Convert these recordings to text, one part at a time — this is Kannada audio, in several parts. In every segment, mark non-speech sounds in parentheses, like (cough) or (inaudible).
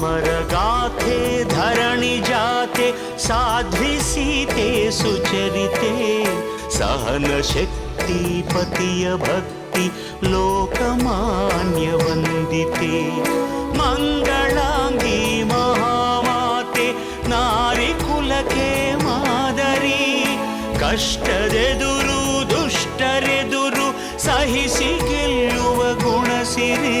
अमरगाथे धरणि जाते साध्वि सीते सुचरिते सहनशक्ति पतिय भक्ति लोकमान्यवन्दिते मङ्गलाङ्गी महामाते नारिकुलके मादरी ಕಷ್ಟದೆದುರು ದುಷ್ಟರೆದುರು ಸಹಿಸಿ ಗೆಲ್ಲುವ ಗುಣಸಿರಿ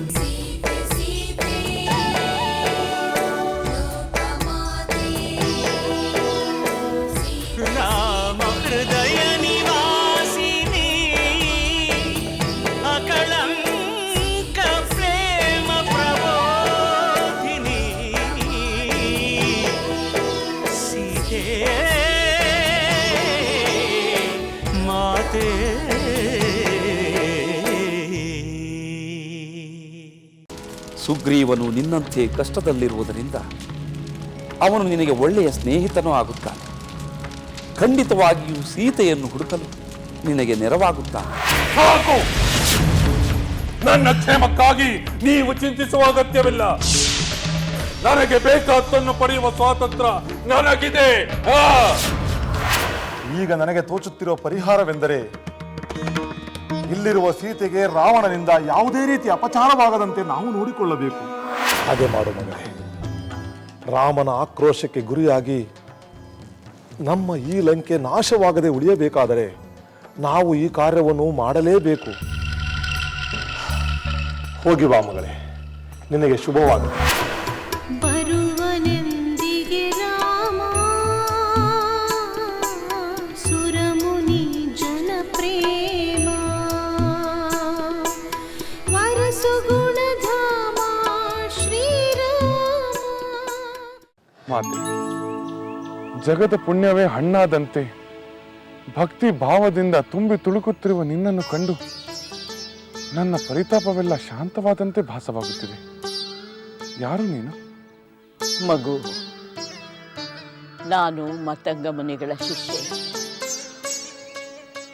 ಮಾತೆ ಸುಗ್ರೀವನು ನಿನ್ನಂತೆ ಕಷ್ಟದಲ್ಲಿರುವುದರಿಂದ ಅವನು ನಿನಗೆ ಒಳ್ಳೆಯ ಸ್ನೇಹಿತನೂ ಆಗುತ್ತಾನೆ. ಖಂಡಿತವಾಗಿಯೂ ಸೀತೆಯನ್ನು ಹುಡುಕಲು ನಿನಗೆ ನೆರವಾಗುತ್ತಾನೆ. ಸಾಕು! ನನ್ನ ಕ್ಷೇಮಕ್ಕಾಗಿ ನೀವು ಚಿಂತಿಸುವ ಅಗತ್ಯವಿಲ್ಲ. ನನಗೆ ಬೇಕಾದ್ದನ್ನು ಪಡೆಯುವ ಸ್ವಾತಂತ್ರ್ಯ ನನಗಿದೆ. ಆ! ಈಗ ನನಗೆ ತೋಚುತ್ತಿರುವ ಪರಿಹಾರವೆಂದರೆ ಇಲ್ಲಿರುವ ಸೀತೆಗೆ ರಾವಣನಿಂದ ಯಾವುದೇ ರೀತಿ ಅಪಚಾರವಾಗದಂತೆ ನಾವು ನೋಡಿಕೊಳ್ಳಬೇಕು. ಹಾಗೆ ಮಾಡು ಮಗನೇ ರಾಮನ ಆಕ್ರೋಶಕ್ಕೆ ಗುರಿಯಾಗಿ ನಮ್ಮ ಈ ಲಂಕೆ ನಾಶವಾಗದೆ ಉಳಿಯಬೇಕಾದರೆ ನಾವು ಈ ಕಾರ್ಯವನ್ನು ಮಾಡಲೇಬೇಕು. ಹೋಗಿ ಬಾ ಮಗಳೇ. ನಿನಗೆ ಶುಭವಾಗಲಿ. ಮಾತೆ. ಜಗದ ಪುಣ್ಯವೇ ಹಣ್ಣಾದಂತೆ. ಭಕ್ತಿ ಭಾವದಿಂದ ತುಂಬಿ ತುಳುಕುತ್ತಿರುವ ನಿನ್ನನ್ನು ಕಂಡು ನನ್ನ ಪರಿತಾಪವೆಲ್ಲ ಶಾಂತವಾದಂತೆ ಭಾಸವಾಗುತ್ತಿದೆ. ಯಾರು ನೀನು? ಮಗು ನಾನು ಮತಂಗ ಮುನಿಗಳ ಶಿಷ್ಯ.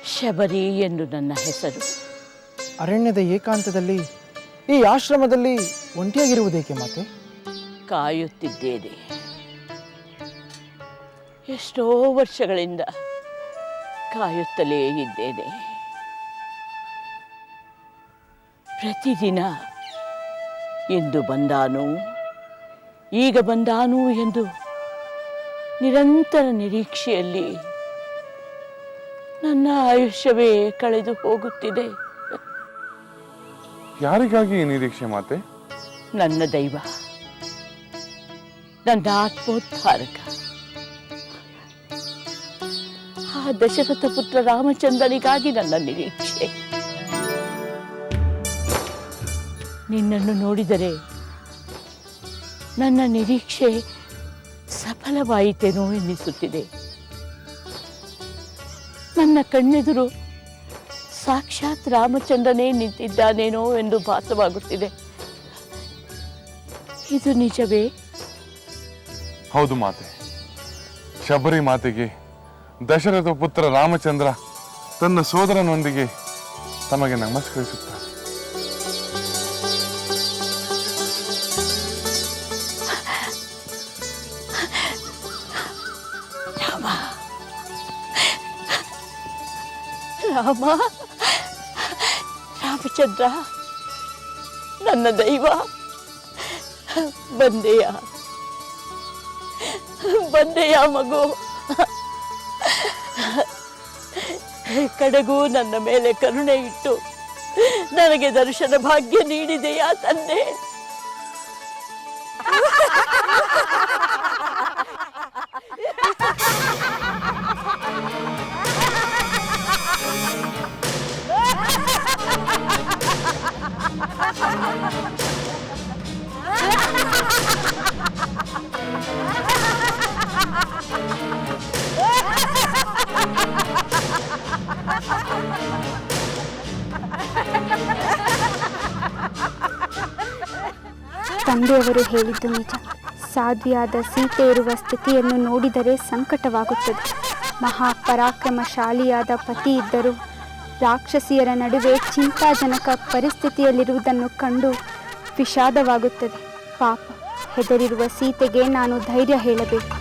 ಶಬರಿ ಎಂದು ನನ್ನ ಹೆಸರು. ಅರಣ್ಯದ ಏಕಾಂತದಲ್ಲಿ ಈ ಆಶ್ರಮದಲ್ಲಿ ಒಂಟಿಯಾಗಿರುವುದೇಕೆ ಮಾತೆ? ಕಾಯುತ್ತಿದ್ದೇನೆ. ಎಷ್ಟೋ ವರ್ಷಗಳಿಂದ ಕಾಯುತ್ತಲೇ ಇದ್ದೇನೆ. ಪ್ರತಿದಿನ ಎಂದು ಬಂದಾನು ಈಗ ಬಂದಾನು ಎಂದು ನಿರಂತರ ನಿರೀಕ್ಷೆಯಲ್ಲಿ ನನ್ನ ಆಯುಷ್ಯವೇ ಕಳೆದು ಹೋಗುತ್ತಿದೆ. ಯಾರಿಗಾಗಿ ನಿರೀಕ್ಷೆ ಮಾತೆ? ನನ್ನ ದೈವ ನನ್ನ ಆತ್ಮೋದ್ಧಾರಕ. ದಶರಥ ಪುತ್ರ ರಾಮಚಂದ್ರನಿಗಾಗಿ ನನ್ನ ನಿರೀಕ್ಷೆ. ನಿನ್ನನ್ನು ನೋಡಿದರೆ ನನ್ನ ನಿರೀಕ್ಷೆ ಸಫಲವಾಯಿತೇನೋ ಎನ್ನಿಸುತ್ತಿದೆ. ನನ್ನ ಕಣ್ಣೆದುರು ಸಾಕ್ಷಾತ್ ರಾಮಚಂದ್ರನೇ ನಿಂತಿದ್ದಾನೇನೋ ಎಂದು ಭಾಸವಾಗುತ್ತಿದೆ. ಇದು ನಿಜವೇ? ಹೌದು ಮಾತೆ. ಶಬರಿ ಮಾತೆಗೆ ದಶರಥ ಪುತ್ರ ರಾಮಚಂದ್ರ ತನ್ನ ಸೋದರನೊಂದಿಗೆ ತಮಗೆ ನಮಸ್ಕರಿಸುತ್ತ ರಾಮ. ರಾಮ. ರಾಮಚಂದ್ರ. ನನ್ನ ದೈವ. ಬಂದೆಯ. ಬಂದೆಯ ಮಗು. ಕಡೆಗೂ ನನ್ನ ಮೇಲೆ ಕರುಣೆ ಇಟ್ಟು ನನಗೆ ದರ್ಶನ ಭಾಗ್ಯ ನೀಡಿದೆಯಾ ತಂದೆ? (laughs) ತಂದೆಯವರು ಹೇಳಿದ್ದು ನಿಜ. ಸಾಧ್ವಿಯಾದ ಸೀತೆ ಇರುವ ಸ್ಥಿತಿಯನ್ನು ನೋಡಿದರೆ ಸಂಕಟವಾಗುತ್ತದೆ. ಮಹಾಪರಾಕ್ರಮಶಾಲಿಯಾದ ಪತಿ ಇದ್ದರೂ ರಾಕ್ಷಸಿಯರ ನಡುವೆ ಚಿಂತಾಜನಕ ಪರಿಸ್ಥಿತಿಯಲ್ಲಿರುವುದನ್ನು ಕಂಡು ವಿಷಾದವಾಗುತ್ತದೆ. ಪಾಪ, ಹೆದರಿರುವ ಸೀತೆಗೆ ನಾನು ಧೈರ್ಯ ಹೇಳಬೇಕು.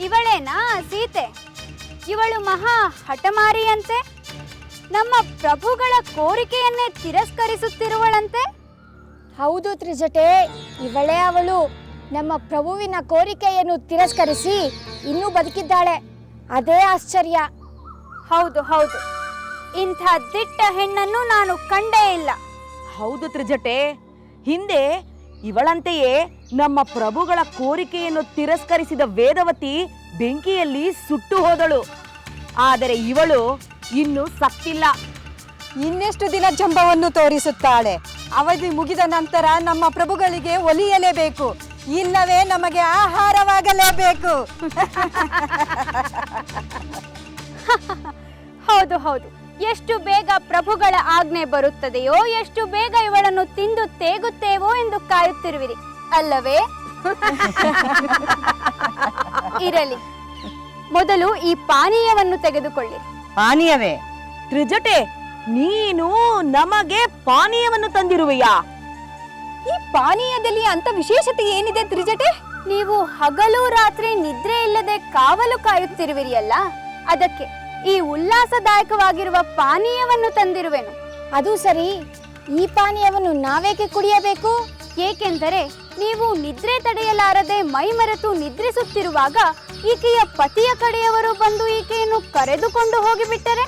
ಇವಳೇನಾ ಸೀತೆ? ಇವಳು ಮಹಾ ಹಠಮಾರಿಯಂತೆ ನಮ್ಮ ಪ್ರಭುಗಳ ಕೋರಿಕೆಯನ್ನೇ ತಿರಸ್ಕರಿಸುತ್ತಿರುವಳಂತೆ? ಹೌದು ತ್ರಿಜಟೆ ಇವಳೇ ಅವಳು. ನಮ್ಮ ಪ್ರಭುವಿನ ಕೋರಿಕೆಯನ್ನು ತಿರಸ್ಕರಿಸಿ ಇನ್ನೂ ಬದುಕಿದ್ದಾಳೆ. ಅದೇ ಆಶ್ಚರ್ಯ. ಹೌದು ಹೌದು. ಇಂಥ ದಿಟ್ಟ ಹೆಣ್ಣನ್ನು ನಾನು ಕಂಡೇ ಇಲ್ಲ. ಹೌದು ತ್ರಿಜಟೆ ಹಿಂದೆ ಇವಳಂತೆಯೇ ನಮ್ಮ ಪ್ರಭುಗಳ ಕೋರಿಕೆಯನ್ನು ತಿರಸ್ಕರಿಸಿದ ವೇದವತಿ ಬೆಂಕಿಯಲ್ಲಿ ಸುಟ್ಟು ಹೋದಳು. ಆದರೆ ಇವಳು ಇನ್ನು ಸತ್ತಿಲ್ಲ. ಇನ್ನೆಷ್ಟು ದಿನ ಜಂಬವನ್ನು ತೋರಿಸುತ್ತಾಳೆ? ಅವಧಿ ಮುಗಿದ ನಂತರ ನಮ್ಮ ಪ್ರಭುಗಳಿಗೆ ಒಲಿಯಲೇಬೇಕು. ಇಲ್ಲವೇ ನಮಗೆ ಆಹಾರವಾಗಲೇಬೇಕು. (laughs) ಹೌದು ಹೌದು. ಎಷ್ಟು ಬೇಗ ಪ್ರಭುಗಳ ಆಜ್ಞೆ ಬರುತ್ತದೆಯೋ ಎಷ್ಟು ಬೇಗ ಇವಳನ್ನು ತಿಂದು ತೇಗುತ್ತೇವೋ ಎಂದು ಕಾಯುತ್ತಿರುವಿರಿ. ಅಲ್ಲವೇ? ಇರಲಿ. ಮೊದಲು ಈ ಪಾನೀಯವನ್ನು ತೆಗೆದುಕೊಳ್ಳಿ. ಪಾನೀಯವೇ? ತ್ರಿಜಟೆ ನೀನು ನಮಗೆ ಪಾನೀಯವನ್ನು ತಂದಿರುವೆಯಾ. ಈ ಪಾನೀಯದಲ್ಲಿ ಅಂತ ವಿಶೇಷತೆ ಏನಿದೆ ತ್ರಿಜಟೆ? ನೀವು ಹಗಲು ರಾತ್ರಿ ನಿದ್ರೆ ಇಲ್ಲದೆ ಕಾವಲು ಕಾಯುತ್ತಿರುವಿರಿಯಲ್ಲ ಅದಕ್ಕೆ ಈ ಉಲ್ಲಾಸದಾಯಕವಾಗಿರುವ ಪಾನೀಯವನ್ನು ತಂದಿರುವೆನು. ಅದು ಸರಿ. ಈ ಪಾನೀಯವನ್ನು ನಾವೇಕೆ ಕುಡಿಯಬೇಕು? ಏಕೆಂದರೆ ನೀವು ನಿದ್ರೆ ತಡೆಯಲಾರದೆ ಮೈಮರೆತು ನಿದ್ರಿಸುತ್ತಿರುವಾಗ ಈಕೆಯ ಪತಿಯ ಕಡೆಯವರು ಬಂದು ಈಕೆಯನ್ನು ಕರೆದುಕೊಂಡು ಹೋಗಿಬಿಟ್ಟರೆ?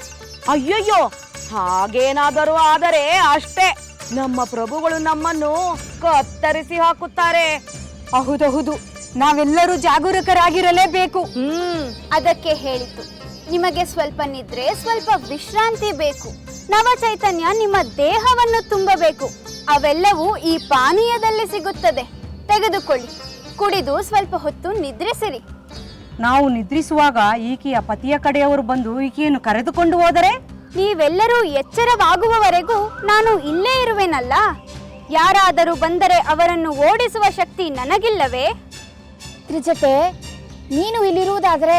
ಅಯ್ಯಯ್ಯೋ ಹಾಗೇನಾದರೂ ಆದರೆ ಅಷ್ಟೇ. ನಮ್ಮ ಪ್ರಭುಗಳು ನಮ್ಮನ್ನು ಕತ್ತರಿಸಿ ಹಾಕುತ್ತಾರೆ. ಹೌದೌದು ನಾವೆಲ್ಲರೂ ಜಾಗರೂಕರಾಗಿರಲೇಬೇಕು. ಹ್ಮ್ ಅದಕ್ಕೆ ಹೇಳಿತು. ನಿಮಗೆ ಸ್ವಲ್ಪ ನಿದ್ರೆ ಸ್ವಲ್ಪ ವಿಶ್ರಾಂತಿ ಬೇಕು. ನವ ಚೈತನ್ಯ ನಿಮ್ಮ ದೇಹವನ್ನು ತುಂಬಬೇಕು. ಅವೆಲ್ಲವೂ ಈ ಪಾನೀಯದಲ್ಲಿ ಸಿಗುತ್ತದೆ. ತೆಗೆದುಕೊಳ್ಳಿ. ಕುಡಿದು ಸ್ವಲ್ಪ ಹೊತ್ತು ನಿದ್ರಿಸಿರಿ. ನಾವು ನಿದ್ರಿಸುವಾಗ ಈಕೆಯ ಪತಿಯ ಕಡೆಯವರು ಬಂದು ಈಕೆಯನ್ನು ಕರೆದುಕೊಂಡು ಹೋದರೆ? ನೀವೆಲ್ಲರೂ ಎಚ್ಚರವಾಗುವವರೆಗೂ ನಾನು ಇಲ್ಲೇ ಇರುವೆನಲ್ಲ. ಯಾರಾದರೂ ಬಂದರೆ ಅವರನ್ನು ಓಡಿಸುವ ಶಕ್ತಿ ನನಗಿಲ್ಲವೇ? ತ್ರಿಜಟೆ ನೀನು ಇಲ್ಲಿರುವುದಾದರೆ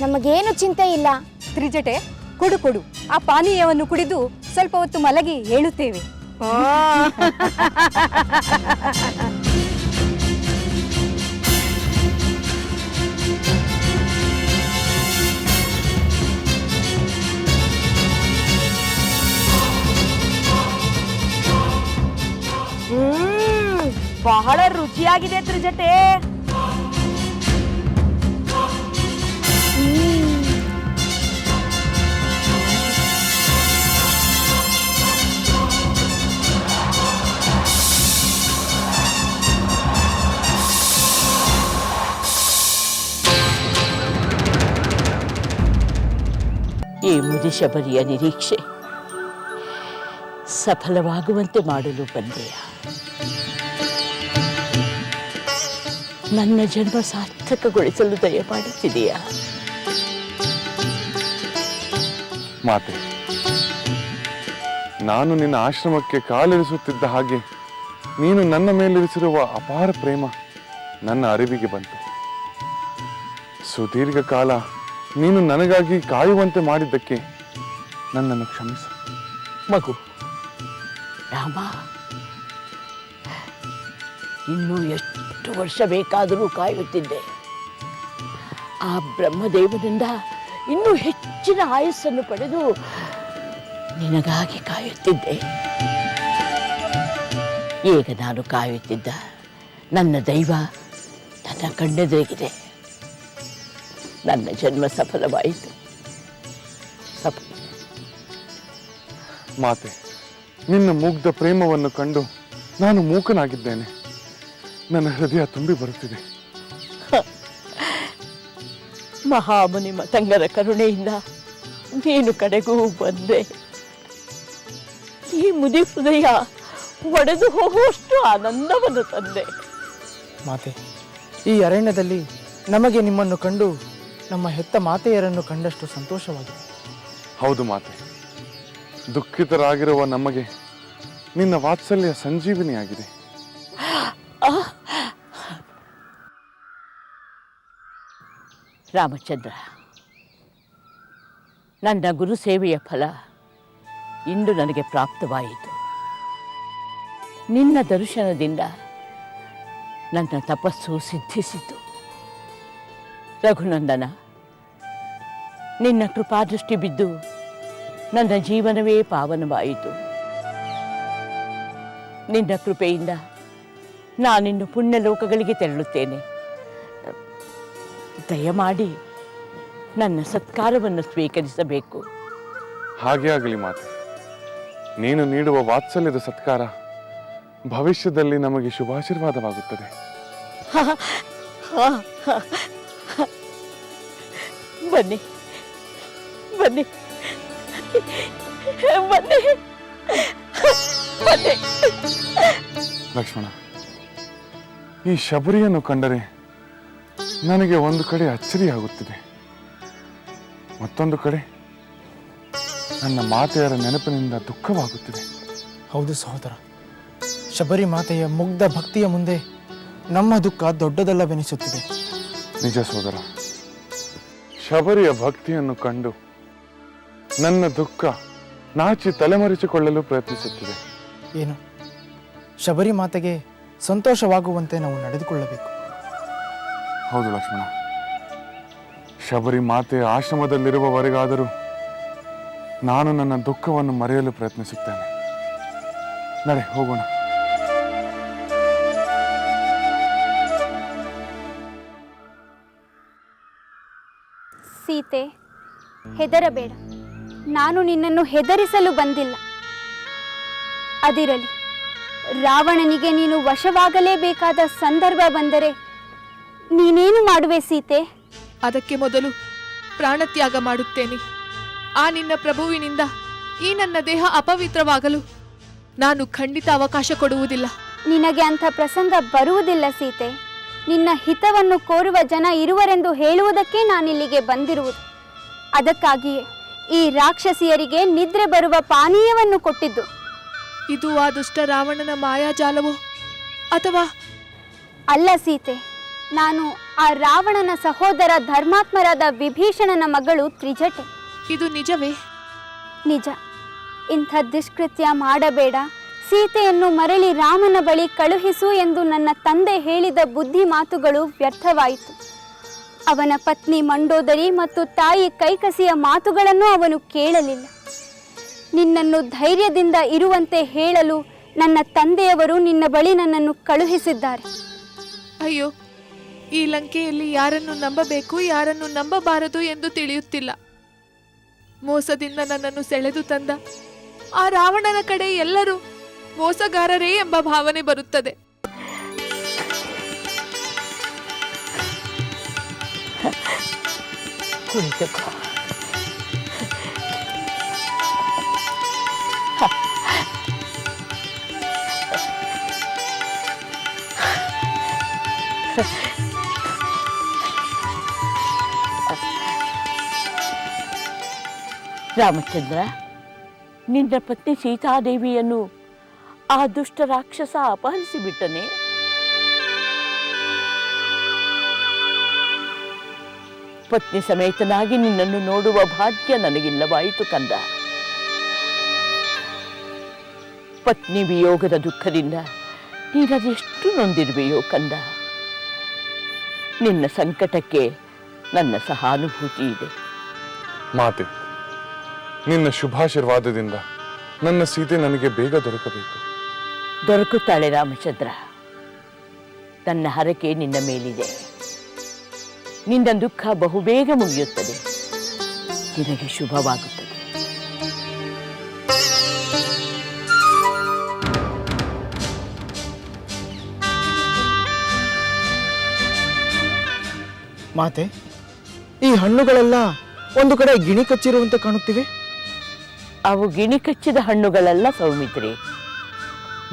ನಮಗೇನು ಚಿಂತೆ ಇಲ್ಲ. ತ್ರಿಜಟೆ ಕೊಡು ಕೊಡು. ಆ ಪಾನೀಯವನ್ನು ಕುಡಿದು ಸ್ವಲ್ಪ ಹೊತ್ತು ಮಲಗಿ ಹೇಳುತ್ತೇವೆ. (laughs) ಹ್ಮ್ ಬಹಳ ರುಚಿಯಾಗಿದೆ ತ್ರಿಜಟೆ ಈ ಮುದಿಶಬರಿಯ ನಿರೀಕ್ಷೆ ಸಫಲವಾಗುವಂತೆ ಮಾಡಲು ಬಂದೆಯ? ನನ್ನ ಜನ್ಮ ಸಾರ್ಥಕಗೊಳಿಸಲು ದಯಮಾಡುತ್ತಿದೆಯಾ ಮಾತೆ ನಾನು ನಿನ್ನ ಆಶ್ರಮಕ್ಕೆ ಕಾಲಿರಿಸುತ್ತಿದ್ದ ಹಾಗೆ ನೀನು ನನ್ನ ಮೇಲಿರಿಸಿರುವ ಅಪಾರ ಪ್ರೇಮ ನನ್ನ ಅರಿವಿಗೆ ಬಂತು. ಸುದೀರ್ಘ ಕಾಲ ನೀನು ನನಗಾಗಿ ಕಾಯುವಂತೆ ಮಾಡಿದ್ದಕ್ಕೆ ನನ್ನನ್ನು ಕ್ಷಮಿಸು. ಮಗು ರಾಮ ಇನ್ನೂ ಎಷ್ಟು ವರ್ಷ ಬೇಕಾದರೂ ಕಾಯುತ್ತಿದ್ದೆ. ಆ ಬ್ರಹ್ಮದೇವನಿಂದ ಇನ್ನೂ ಹೆಚ್ಚಿನ ಆಯಸ್ಸನ್ನು ಪಡೆದು ನಿನಗಾಗಿ ಕಾಯುತ್ತಿದ್ದೆ. ಈಗ ನಾನು ಕಾಯುತ್ತಿದ್ದ ನನ್ನ ದೈವ ನನ್ನ ಕಣ್ಣೆದುರಿಗಿದೆ. ನನ್ನ ಜನ್ಮ ಸಫಲವಾಯಿತು. ಸಫಲ ಮಾತೆ, ನಿನ್ನ ಮುಗ್ಧ ಪ್ರೇಮವನ್ನು ಕಂಡು ನಾನು ಮೂಕನಾಗಿದ್ದೇನೆ. ನನ್ನ ಹೃದಯ ತುಂಬಿ ಬರುತ್ತಿದೆ. ಮಹಾಮುನಿ ಮತಂಗರ ಕರುಣೆಯಿಂದ ನೀನು ಕಡೆಗೂ ಬಂದೆ. ಈ ಮುದಿ ಹೃದಯ ಒಡೆದು ಹೋಗುವಷ್ಟು ಆನಂದವನ್ನು ತಂದೆ. ಮಾತೆ ಈ ಅರಣ್ಯದಲ್ಲಿ ನಮಗೆ ನಿಮ್ಮನ್ನು ಕಂಡು ನಮ್ಮ ಹೆತ್ತ ಮಾತೆಯರನ್ನು ಕಂಡಷ್ಟು ಸಂತೋಷವಾಗಿದೆ. ಹೌದು ಮಾತೆ ದುಃಖಿತರಾಗಿರುವ ನಮಗೆ ನಿನ್ನ ವಾತ್ಸಲ್ಯ ಸಂಜೀವಿನಿಯಾಗಿದೆ. ರಾಮಚಂದ್ರ, ನನ್ನ ಗುರು ಸೇವೆಯ ಫಲ ಇಂದು ನನಗೆ ಪ್ರಾಪ್ತವಾಯಿತು. ನಿನ್ನ ದರ್ಶನದಿಂದ ನನ್ನ ತಪಸ್ಸು ಸಿದ್ಧಿಸಿತು. ರಘುನಂದನ, ನಿನ್ನ ಕೃಪಾದೃಷ್ಟಿ ಬಿದ್ದು ನನ್ನ ಜೀವನವೇ ಪಾವನವಾಯಿತು. ನಿನ್ನ ಕೃಪೆಯಿಂದ ನಾನಿನ್ನು ಪುಣ್ಯ ಲೋಕಗಳಿಗೆ ತೆರಳುತ್ತೇನೆ. ದಯಮಾಡಿ ನನ್ನ ಸತ್ಕಾರವನ್ನು ಸ್ವೀಕರಿಸಬೇಕು. ಹಾಗೆ ಆಗಲಿ ಮಾತೆ. ನೀನು ನೀಡುವ ವಾತ್ಸಲ್ಯದ ಸತ್ಕಾರ ಭವಿಷ್ಯದಲ್ಲಿ ನಮಗೆ ಶುಭಾಶೀರ್ವಾದವಾಗುತ್ತದೆ. ಬನ್ನಿ ಬನ್ನಿ ಬನ್ನಿ ಬನ್ನಿ. ಲಕ್ಷ್ಮಣ ಈ ಶಬರಿಯನ್ನು ಕಂಡರೆ ನನಗೆ ಒಂದು ಕಡೆ ಅಚ್ಚರಿ ಆಗುತ್ತಿದೆ. ಮತ್ತೊಂದು ಕಡೆ ನನ್ನ ಮಾತೆಯರ ನೆನಪಿನಿಂದ ದುಃಖವಾಗುತ್ತಿದೆ. ಹೌದು ಸಹೋದರ. ಶಬರಿ ಮಾತೆಯ ಮುಗ್ಧ ಭಕ್ತಿಯ ಮುಂದೆ ನಮ್ಮ ದುಃಖ ದೊಡ್ಡದಲ್ಲವೆನಿಸುತ್ತಿದೆ. ನಿಜ ಸೋದರ ಶಬರಿಯ ಭಕ್ತಿಯನ್ನು ಕಂಡು ನನ್ನ ದುಃಖ ನಾಚಿ ತಲೆಮರೆಸಿಕೊಳ್ಳಲು ಪ್ರಯತ್ನಿಸುತ್ತಿದೆ. ಏನು? ಶಬರಿ ಮಾತೆಗೆ ಸಂತೋಷವಾಗುವಂತೆ ನಾವು ನಡೆದುಕೊಳ್ಳಬೇಕು. ಹೌದು ಲಕ್ಷ್ಮಣ. ಶಬರಿ ಮಾತೆ ಆಶ್ರಮದಲ್ಲಿರುವವರೆಗಾದರೂ ನಾನು ನನ್ನ ದುಃಖವನ್ನು ಮರೆಯಲು ಪ್ರಯತ್ನಿಸುತ್ತೇನೆ. ನಡೆ, ಹೋಗೋಣ. ಸೀತೆ, ಹೆದರಬೇಡ. ನಾನು ನಿನ್ನನ್ನು ಹೆದರಿಸಲು ಬಂದಿಲ್ಲ. ಅದಿರಲಿ, ರಾವಣನಿಗೆ ನೀನು ವಶವಾಗಲೇಬೇಕಾದ ಸಂದರ್ಭ ಬಂದರೆ ನೀನೇನು ಮಾಡುವೆ ಸೀತೆ? ಅದಕ್ಕೆ ಮೊದಲು ಪ್ರಾಣತ್ಯಾಗ ಮಾಡುತ್ತೇನೆ. ಆ ನಿನ್ನ ಪ್ರಭುವಿನಿಂದ ಈ ನನ್ನ ದೇಹ ಅಪವಿತ್ರವಾಗಲು ನಾನು ಖಂಡಿತ ಅವಕಾಶ ಕೊಡುವುದಿಲ್ಲ. ನಿನಗೆ ಅಂಥ ಪ್ರಸಂಗ ಬರುವುದಿಲ್ಲ ಸೀತೆ. ನಿನ್ನ ಹಿತವನ್ನು ಕೋರುವ ಜನ ಇರುವರೆಂದು ಹೇಳುವುದಕ್ಕೆ ನಾನಿಲ್ಲಿಗೆ ಬಂದಿರುವುದು. ಅದಕ್ಕಾಗಿಯೇ ಈ ರಾಕ್ಷಸಿಯರಿಗೆ ನಿದ್ರೆ ಬರುವ ಪಾನೀಯವನ್ನು ಕೊಟ್ಟಿದ್ದು. ಇದು ಆ ದುಷ್ಟ ರಾವಣನ ಮಾಯಾಜಾಲವೋ ಅಥವಾ ಅಲ್ಲ ಸೀತೆ ನಾನು ಆ ರಾವಣನ ಸಹೋದರ ಧರ್ಮಾತ್ಮರಾದ ವಿಭೀಷಣನ ಮಗಳು ತ್ರಿಜಟೆ. ಇದು ನಿಜವೇ? ನಿಜ. ಇಂಥ ದುಷ್ಕೃತ್ಯ ಮಾಡಬೇಡ. ಸೀತೆಯನ್ನು ಮರಳಿ ರಾಮನ ಬಳಿ ಕಳುಹಿಸು ಎಂದು ನನ್ನ ತಂದೆ ಹೇಳಿದ ಬುದ್ಧಿ ಮಾತುಗಳು ವ್ಯರ್ಥವಾಯಿತು. ಅವನ ಪತ್ನಿ ಮಂಡೋದರಿ ಮತ್ತು ತಾಯಿ ಕೈಕಸಿಯ ಮಾತುಗಳನ್ನು ಅವನು ಕೇಳಲಿಲ್ಲ. ನಿನ್ನನ್ನು ಧೈರ್ಯದಿಂದ ಇರುವಂತೆ ಹೇಳಲು ನನ್ನ ತಂದೆಯವರು ನಿನ್ನ ಬಳಿ ನನ್ನನ್ನು ಕಳುಹಿಸಿದ್ದಾರೆ. ಅಯ್ಯೋ ಈ ಲಂಕೆಯಲ್ಲಿ ಯಾರನ್ನು ನಂಬಬೇಕು, ಯಾರನ್ನು ನಂಬಬಾರದು ಎಂದು ತಿಳಿಯುತ್ತಿಲ್ಲ. ಮೋಸದಿಂದ ನನ್ನನ್ನು ಸೆಳೆದು ತಂದ ಆ ರಾವಣನ ಕಡೆ ಎಲ್ಲರೂ ಮೋಸಗಾರರೇ ಎಂಬ ಭಾವನೆ ಬರುತ್ತದೆ. ಕುಳಿತುಕೋ ರಾಮಚಂದ್ರ, ನಿನ್ನ ಪತ್ನಿ ಸೀತಾದೇವಿಯನ್ನು ಆ ದುಷ್ಟ ರಾಕ್ಷಸ ಅಪಹರಿಸಿಬಿಟ್ಟನೆ. ಪತ್ನಿ ಸಮೇತನಾಗಿ ನಿನ್ನನ್ನು ನೋಡುವ ಭಾಗ್ಯ ನನಗಿಲ್ಲವಾಯಿತು ಕಂದ. ಪತ್ನಿ ವಿಯೋಗದ ದುಃಖದಿಂದ ನೀನದೆಷ್ಟು ನೊಂದಿರುವೆಯೋ ಕಂದ. ನಿನ್ನ ಸಂಕಟಕ್ಕೆ ನನ್ನ ಸಹಾನುಭೂತಿ ಇದೆ. ಮಾತೆ ನಿನ್ನ ಶುಭಾಶೀರ್ವಾದದಿಂದ ನನ್ನ ಸೀತೆ ನನಗೆ ಬೇಗ ದೊರಕಬೇಕು. ದೊರಕುತ್ತಾಳೆ ರಾಮಚಂದ್ರ. ತನ್ನ ಹರಕೆ ನಿನ್ನ ಮೇಲಿದೆ. ನಿನ್ನ ದುಃಖ ಬಹುಬೇಗ ಮುಗಿಯುತ್ತದೆ. ನಿನಗೆ ಶುಭವಾಗುತ್ತದೆ. ಮಾತೆ ಈ ಹಣ್ಣುಗಳೆಲ್ಲ ಒಂದು ಕಡೆ ಗಿಣಿ ಕಚ್ಚಿರುವಂತೆ ಕಾಣುತ್ತಿವೆ? ಅವು ಗಿಣಿ ಕಚ್ಚಿದ ಹಣ್ಣುಗಳಲ್ಲ ಸೌಮಿತ್ರಿ.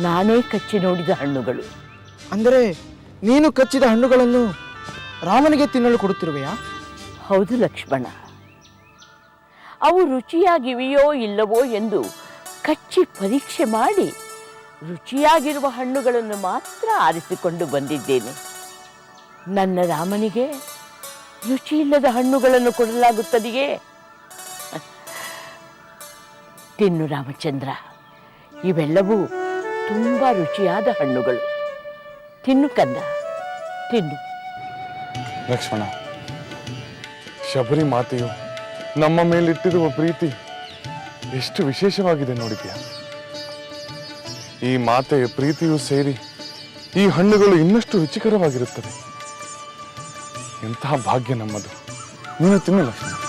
ನಾನೇ ಕಚ್ಚಿ ನೋಡಿದ ಹಣ್ಣುಗಳು. ಅಂದರೆ ನೀನು ಕಚ್ಚಿದ ಹಣ್ಣುಗಳನ್ನು ರಾಮನಿಗೆ ತಿನ್ನಲು ಕೊಡುತ್ತಿರುವೆಯಾ? ಹೌದು ಲಕ್ಷ್ಮಣ. ಅವು ರುಚಿಯಾಗಿವೆಯೋ ಇಲ್ಲವೋ ಎಂದು ಕಚ್ಚಿ ಪರೀಕ್ಷೆ ಮಾಡಿ ರುಚಿಯಾಗಿರುವ ಹಣ್ಣುಗಳನ್ನು ಮಾತ್ರ ಆರಿಸಿಕೊಂಡು ಬಂದಿದ್ದೇನೆ. ನನ್ನ ರಾಮನಿಗೆ ರುಚಿಯಿಲ್ಲದ ಹಣ್ಣುಗಳನ್ನು ಕೊಡಲಾಗುತ್ತದೆಯೇ? ತಿನ್ನು ರಾಮಚಂದ್ರ. ಇವೆಲ್ಲವೂ ತುಂಬ ರುಚಿಯಾದ ಹಣ್ಣುಗಳು. ತಿನ್ನು ಕಂದ. ತಿನ್ನು. ಲಕ್ಷ್ಮಣ ಶಬರಿ ಮಾತೆಯು ನಮ್ಮ ಮೇಲಿಟ್ಟಿರುವ ಪ್ರೀತಿ ಎಷ್ಟು ವಿಶೇಷವಾಗಿದೆ ನೋಡಿದ್ಯಾ? ಈ ಮಾತೆಯ ಪ್ರೀತಿಯೂ ಸೇರಿ ಈ ಹಣ್ಣುಗಳು ಇನ್ನಷ್ಟು ರುಚಿಕರವಾಗಿರುತ್ತವೆ. ಎಂತಹ ಭಾಗ್ಯ ನಮ್ಮದು. ನೀನು ತಿನ್ನು ಲಕ್ಷ್ಮಣ.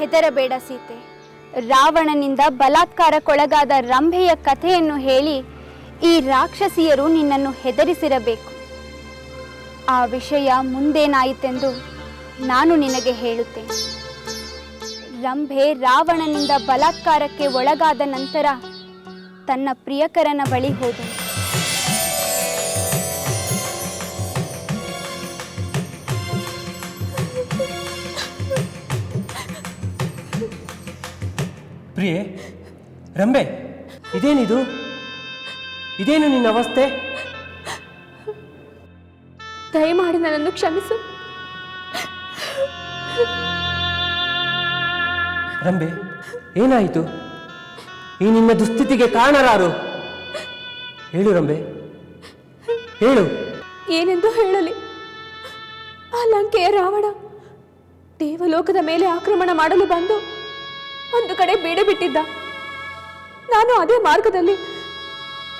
ಹೆದರಬೇಡ ಸೀತೆ. ರಾವಣನಿಂದ ಬಲಾತ್ಕಾರಕ್ಕೊಳಗಾದ ರಂಭೆಯ ಕಥೆಯನ್ನು ಹೇಳಿ ಈ ರಾಕ್ಷಸಿಯರು ನಿನ್ನನ್ನು ಹೆದರಿಸಿರಬೇಕು. ಆ ವಿಷಯ ಮುಂದೇನಾಯಿತೆಂದು ನಾನು ನಿನಗೆ ಹೇಳುತ್ತೇನೆ. ರಂಭೆ ರಾವಣನಿಂದ ಬಲಾತ್ಕಾರಕ್ಕೆ ಒಳಗಾದ ನಂತರ ತನ್ನ ಪ್ರಿಯಕರನ ಬಳಿ ಹೋದನು. ಪ್ರಿಯೆ ರಂಬೆ ಇದೇನಿದು? ಇದೇನು ನಿನ್ನ ಅವಸ್ಥೆ? ದಯಮಾಡಿ ನನ್ನನ್ನು ಕ್ಷಮಿಸು. ರಂಬೆ ಏನಾಯಿತು? ಈ ನಿನ್ನ ದುಸ್ಥಿತಿಗೆ ಕಾರಣರಾರು? ಹೇಳು ರಂಬೆ. ಹೇಳು. ಏನೆಂದು ಹೇಳಲಿ? ಆ ಲಂಕೆಯ ರಾವಣ ದೇವಲೋಕದ ಮೇಲೆ ಆಕ್ರಮಣ ಮಾಡಲು ಬಂದು ಒಂದು ಕಡೆ ಬೇಡ ಬಿಟ್ಟಿದ್ದ. ನಾನು ಅದೇ ಮಾರ್ಗದಲ್ಲಿ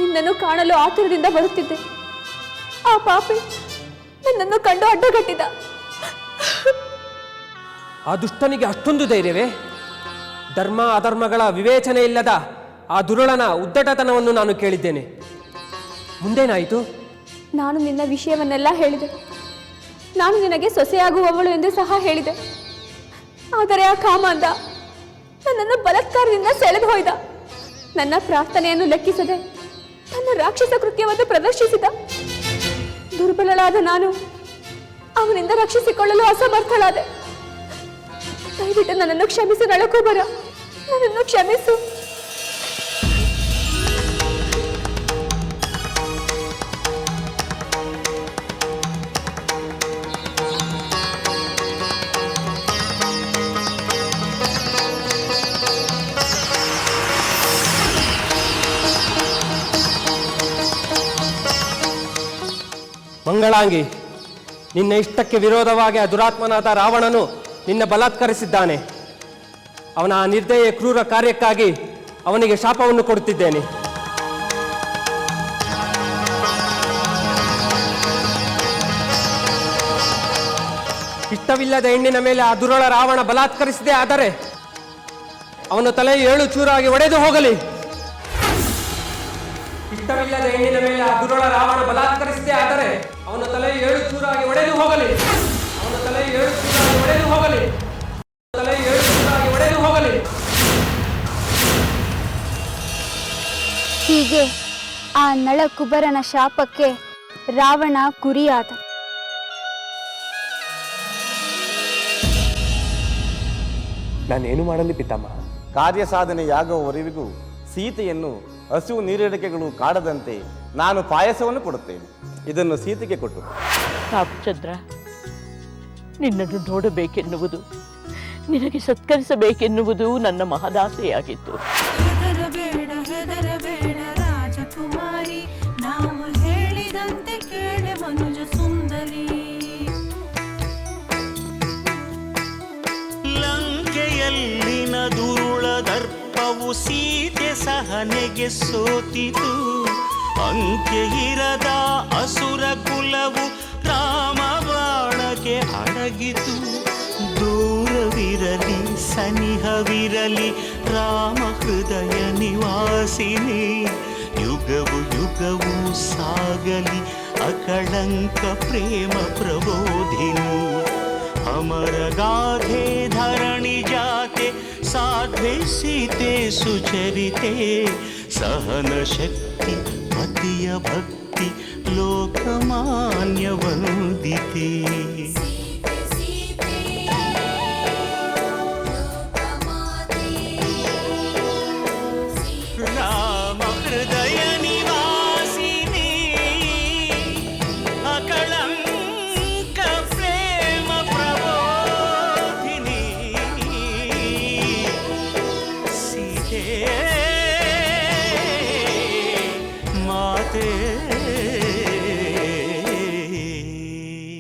ನಿನ್ನನ್ನು ಕಾಣಲು ಆತುರದಿಂದ ಬರುತ್ತಿದ್ದೆ. ಆ ಪಾಪಿ ನನ್ನನ್ನು ಕಂಡು ಅಡ್ಡಗಟ್ಟಿದ್ದ ಆ ದುಷ್ಟನಿಗೆ ಅಷ್ಟೊಂದು ಧೈರ್ಯವೇ? ಧರ್ಮ ಅಧರ್ಮಗಳ ವಿವೇಚನೆ ಇಲ್ಲದ ಆ ದುರುಳನ ಉದ್ದಟತನವನ್ನು ನಾನು ಕೇಳಿದ್ದೇನೆ. ಮುಂದೇನಾಯಿತು? ನಾನು ನಿನ್ನ ವಿಷಯವನ್ನೆಲ್ಲ ಹೇಳಿದೆ. ನಾನು ನಿನಗೆ ಸೊಸೆಯಾಗುವವಳು ಎಂದು ಸಹ ಹೇಳಿದೆ. ಆದರೆ ಆ ಕಾಮಾಂಧ ನನ್ನನ್ನು ಬಲತ್ಕಾರದಿಂದ ಸೆಳೆದು ಹೋಯ್ದ. ನನ್ನ ಪ್ರಾರ್ಥನೆಯನ್ನು ಲೆಕ್ಕಿಸದೆ ತನ್ನ ರಾಕ್ಷಸ ಕೃತ್ಯವನ್ನು ಪ್ರದರ್ಶಿಸಿದ. ದುರ್ಬಲಳಾದ ನಾನು ಅವನಿಂದ ರಕ್ಷಿಸಿಕೊಳ್ಳಲು ಅಸಮರ್ಥಳಾದೆ. ದಯವಿಟ್ಟು ನನ್ನನ್ನು ಕ್ಷಮಿಸು ನಳಕುಬರ ನನ್ನನ್ನು ಕ್ಷಮಿಸು. ಮಂಗಳಾಂಗಿ ನಿನ್ನ ಇಷ್ಟಕ್ಕೆ ವಿರೋಧವಾಗಿ ಆ ದುರಾತ್ಮನಾದ ರಾವಣನು ನಿನ್ನ ಬಲಾತ್ಕರಿಸಿದ್ದಾನೆ. ಅವನ ಆ ನಿರ್ದಯ ಕ್ರೂರ ಕಾರ್ಯಕ್ಕಾಗಿ ಅವನಿಗೆ ಶಾಪವನ್ನು ಕೊಡುತ್ತಿದ್ದೇನೆ. ಇಷ್ಟವಿಲ್ಲದ ಹೆಣ್ಣಿನ ಮೇಲೆ ಆ ದುರಳ ರಾವಣ ಬಲಾತ್ಕರಿಸಿದೆ ಆದರೆ ಅವನ ತಲೆ ಏಳು ಚೂರಾಗಿ ಒಡೆದು ಹೋಗಲಿ. ಇಷ್ಟವಿಲ್ಲದ ಹೆಣ್ಣಿನ ಮೇಲೆ ಆ ದುರಳ ರಾವಣ ಬಲಾತ್ಕರಿಸಿದೆ ಆದರೆ ನಳಕುಬರನ ಶಾಪಕ್ಕೆ ರಾವಣ ಗುರಿಯಾದ ನಾನೇನು ಮಾಡಲಿ ಪಿತಾಮ ಕಾರ್ಯ ಸಾಧನೆಯಾಗುವವರೆಗೂ ಸೀತೆಯನ್ನು ಹಸಿವು ನೀರಡಿಕೆಗಳು ಕಾಡದಂತೆ ನಾನು ಪಾಯಸವನ್ನು ಕೊಡುತ್ತೇನೆ. ಇದನ್ನು ಸೀತೆಗೆ ಕೊಟ್ಟು. ಚಂದ್ರ ನಿನ್ನನ್ನು ನೋಡಬೇಕೆನ್ನುವುದು ನಿನಗೆ ಸತ್ಕರಿಸಬೇಕೆನ್ನುವುದು ನನ್ನ ಮಹದಾಸೆಯಾಗಿತ್ತು. ಸಹನೆಗೆ ಸೋತಿತು. ಅಂಕೆ ಇರದ ಅಸುರ ಕುಲವು ರಾಮ ಬಾಣಕ್ಕೆ ಅಡಗಿತು. ದೂರವಿರಲಿ, ಸನಿಹವಿರಲಿ, ರಾಮ ಹೃದಯ ನಿವಾಸಿನಿ. ಯುಗವು ಯುಗವು ಸಾಗಲಿ, ಅಕಳಂಕ ಪ್ರೇಮ ಪ್ರಬೋಧಿನಿ. ಅಮರ ಗಾಧೆ ಧರಣಿ साध्ये सीते सुचरिते सहनशक्ति मतीयभक्ति लोकमान्यवन्दिते